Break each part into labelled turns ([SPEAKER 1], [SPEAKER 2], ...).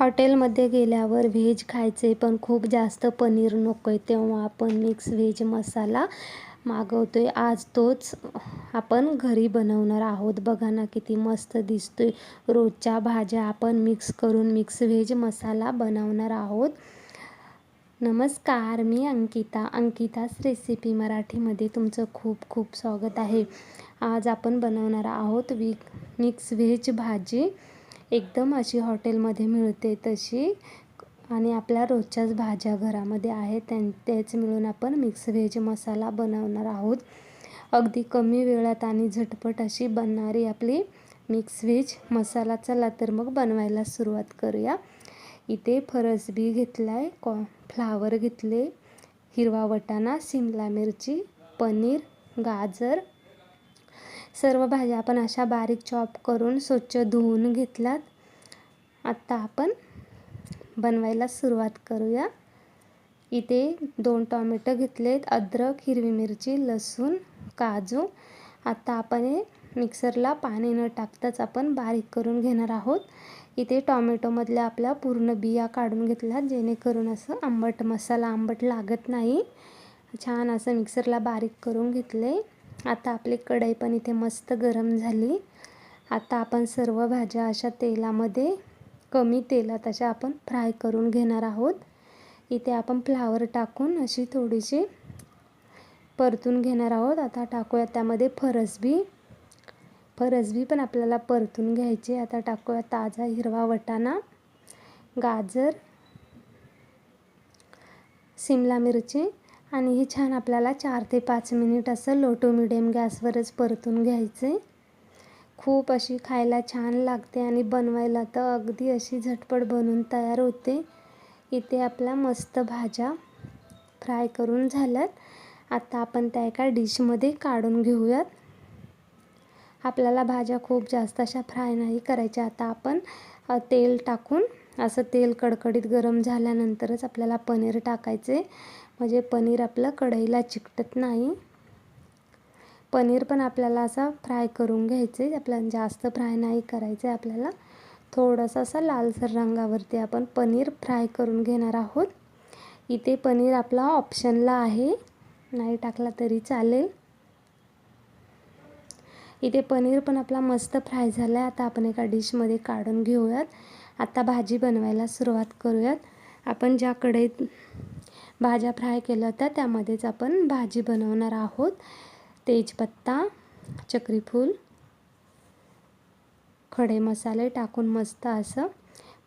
[SPEAKER 1] हॉटेलमध्ये गेल्यावर व्हेज खायचे पण खूप जास्त पनीर नको आहे तेव्हा आपण मिक्स व्हेज मसाला मागवतो आहे आज तोच आपण घरी बनवणार आहोत. बघा ना किती मस्त दिसतो आहे रोजच्या भाज्या आपण मिक्स करून मिक्स व्हेज मसाला बनवणार आहोत. नमस्कार मी अंकिता. अंकिताच रेसिपी मराठीमध्ये तुमचं खूप खूप स्वागत आहे. आज आपण बनवणार आहोत वी मिक्स व्हेज भाजी. एकदम अशी हॉटेलमध्ये मिळते तशी. आणि आपल्या रोजच्याच भाज्या घरामध्ये आहेत त्यां तेच मिळून आपण मिक्स व्हेज मसाला बनवणार आहोत. अगदी कमी वेळात आणि झटपट अशी बनणारी आपली मिक्स व्हेज मसाला. चला तर मग बनवायला सुरुवात करूया. इथे फरसबी घेतला आहे कॉ फ्लावर घेतले हिरवा वटाणा शिमला मिरची पनीर गाजर सर्व भाज्या आपण अशा बारीक चॉप करून स्वच्छ धुवून घेतलात. आत्ता आपण बनवायला सुरुवात करूया. इथे दोन टॉमॅटो घेतलेत अद्रक हिरवी मिरची लसूण काजू. आत्ता आपण हे मिक्सरला पाणी न टाकताच आपण बारीक करून घेणार आहोत. इथे टॉमॅटोमधल्या आपल्या पूर्ण बिया काढून घेतल्या जेणेकरून असं आंबट मसाला आंबट लागत नाही. छान असं मिक्सरला बारीक करून घेतले. आता आपली कढई पण इथे मस्त गरम झाली. आता आपण सर्व भाज्या अशा तेलामध्ये कमी तेलात अशा आपण फ्राय करून घेणार आहोत. इथे आपण फ्लावर टाकून अशी थोडीशी परतून घेणार आहोत. आता टाकूया त्यामध्ये फरसबी. फरसबी पण आपल्याला परतून घ्यायची आता टाकूया ताजा हिरवा वटाणा गाजर सिमला मिरची आणि हे छान आपल्याला चार ते पाच मिनिट असं लो टू मिडियम गॅसवरच परतून घ्यायचे. खूप अशी खायला छान लागते आणि बनवायला तर अगदी अशी झटपट बनून तयार होते. इथे आपल्या मस्त भाज्या फ्राय करून झाल्यात. आता आपण त्या एका डिशमध्ये काढून घेऊयात. आपल्याला भाज्या खूप जास्त अशा फ्राय नाही करायच्या. आता आपण तेल टाकून असं तेल कडकडीत गरम झाल्यानंतरच आपल्याला पनीर टाकायचे. म्हणजे पनीर आपलं कढईला चिकटत नाही. पनीर पण आपल्याला असं फ्राय करून घ्यायचे. आपल्याला जास्त फ्राय नाही करायचे. आपल्याला थोडंसं असं लालसर रंगावरती आपण पनीर फ्राय करून घेणार आहोत. इथे पनीर आपला ऑप्शनला आहे. नाही टाकला तरी चालेल. इथे पनीर पण आपला मस्त फ्राय झाला आहे आता आपण एका डिशमध्ये काढून घेऊयात. आता भाजी बनवायला सुरुवात करूयात. आपण ज्या कढईत भाज्या फ्राय केल्या होत्या त्यामध्येच आपण भाजी बनवणार आहोत. तेजपत्ता चक्रीफूल खडे मसाले टाकून मस्त असं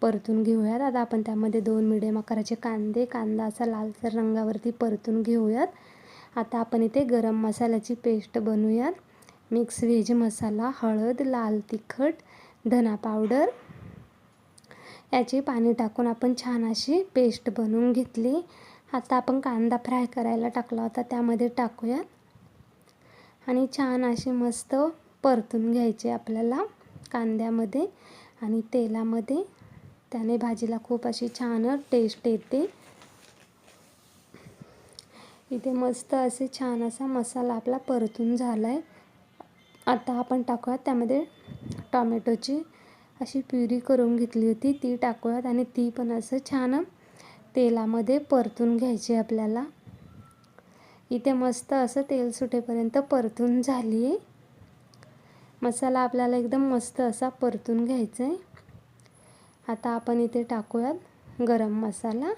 [SPEAKER 1] परतून घेऊयात. आता आपण त्यामध्ये दोन मिडियम आकाराचे कांदे कांदा असा लालसर रंगावरती परतून घेऊयात. आता आपण इथे गरम मसाल्याची पेस्ट बनवूयात. मिक्स व्हेज मसाला हळद लाल तिखट धना पावडर. याचे पाणी टाकून आपण छान अशी पेस्ट बनवून घेतली. आता आपण कांदा फ्राय करायला टाकला होता त्यामध्ये टाकूयात. आणि छान अशी मस्त परतून घ्यायचे आपल्याला कांद्यामध्ये आणि तेलामध्ये. त्याने भाजीला खूप अशी छान टेस्ट येते. इथे मस्त असे छान असा मसाला आपला परतून झाला आहे आता आपण टाकूयात त्यामध्ये टॉमॅटोची अशी प्युरी करून घेतली होती ती टाकूयात आणि ती पण असं छान तेलामध्ये परतून घ्यायची आपल्याला. इथे मस्त असं तेल सुटेपर्यंत परतून झाली आहे मसाला आपल्याला एकदम मस्त असा परतून घ्यायचा आहे आता आपण इथे टाकूयात गरम मसाला.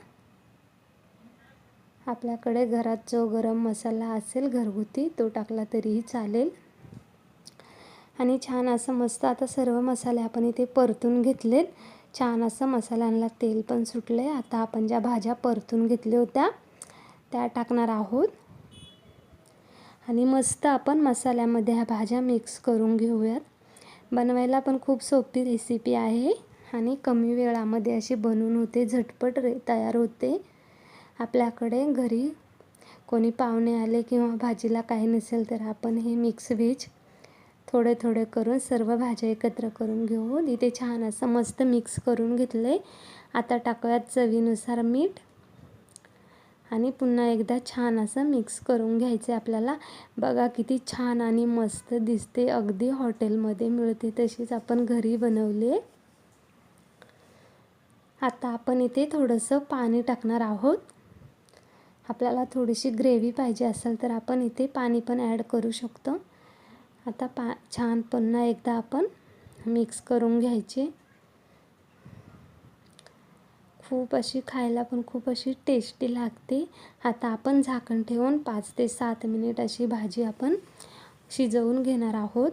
[SPEAKER 1] आपल्याकडे घरात जो गरम मसाला असेल घरगुती तो टाकला तरीही चालेल. आणि छान असं मस्त आता सर्व मसाले आपण इथे परतून घेतलेत. छान असं मसाल्यांना तेल पण सुटलं. आहे आता आपण ज्या भाज्या परतून घेतल्या होत्या त्या टाकणार आहोत. आणि मस्त आपण मसाल्यामध्ये ह्या भाज्या मिक्स करून घेऊयात. बनवायला पण खूप सोपी रेसिपी आहे आणि कमी वेळामध्ये अशी बनवून होते झटपट रे तयार होते. आपल्याकडे घरी कोणी पाहुणे आले किंवा भाजीला काही नसेल तर आपण हे मिक्स व्हेज थोडे थोडे करून सर्व भाज्या एकत्र करून घेऊन इथे छान असं मस्त मिक्स करून घेतले आता टाकूयात चवीनुसार मीठ. आणि पुन्हा एकदा छान असं मिक्स करून घ्यायचं आपल्याला. बघा किती छान आणि मस्त दिसते. अगदी हॉटेलमध्ये मिळते तशीच आपण घरी बनवले. आता आपण इथे थोडंसं पाणी टाकणार आहोत. आपल्याला थोडीशी ग्रेव्ही पाहिजे असेल तर आपण इथे पाणी पण ॲड करू शकतो. आता पा छान पुन्हा एकदा आपण मिक्स करून घ्यायचे. खूप अशी खायला पण खूप अशी टेस्टी लागते. आता आपण झाकण ठेवून पाच ते सात मिनिट अशी भाजी आपण शिजवून घेणार आहोत.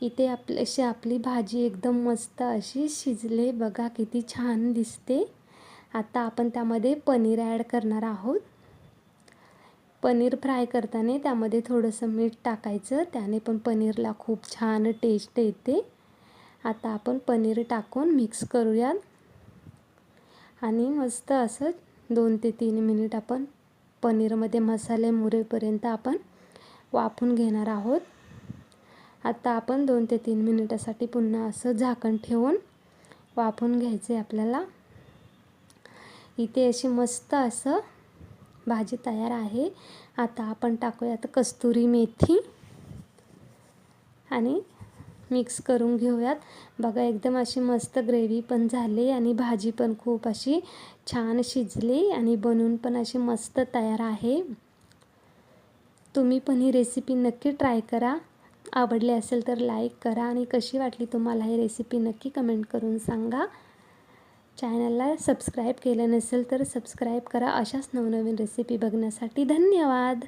[SPEAKER 1] इथे आपल्याशी आपली भाजी एकदम मस्त अशी शिजले. बघा किती छान दिसते. आता आपण त्यामध्ये पनीर ॲड करणार आहोत. पनीर फ्राय करताना त्यामध्ये थोडंसं मीठ टाकायचं. त्याने पण पनीरला खूप छान टेस्ट येते. आता आपण पनीर टाकून मिक्स करूयात. आणि मस्त असं दोन ते तीन मिनिट आपण पनीरमध्ये मसाले मुरेपर्यंत आपण वाफून घेणार आहोत. आता आपण दोन ते तीन मिनिटासाठी पुन्हा असं झाकण ठेवून वाफून आहे आपल्याला. इथे अशी मस्त असं भाजी तयार आहे. आता आपण टाकूयात कस्तुरी मेथी. आणि मिक्स करून घेऊयात. बघा एकदम अशी मस्त ग्रेव्ही पण झाली आणि भाजी पण खूप अशी छान शिजली आणि बनवून पण अशी मस्त तयार आहे. तुम्ही पण ही रेसिपी नक्की ट्राय करा. आवडली असेल तर लाईक करा आणि कशी वाटली तुम्हाला ही रेसिपी नक्की कमेंट करून सांगा. चॅनलला सबस्क्राईब केलं नसेल तर सबस्क्राईब करा. अशाच नवनवीन रेसिपी बघण्यासाठी धन्यवाद.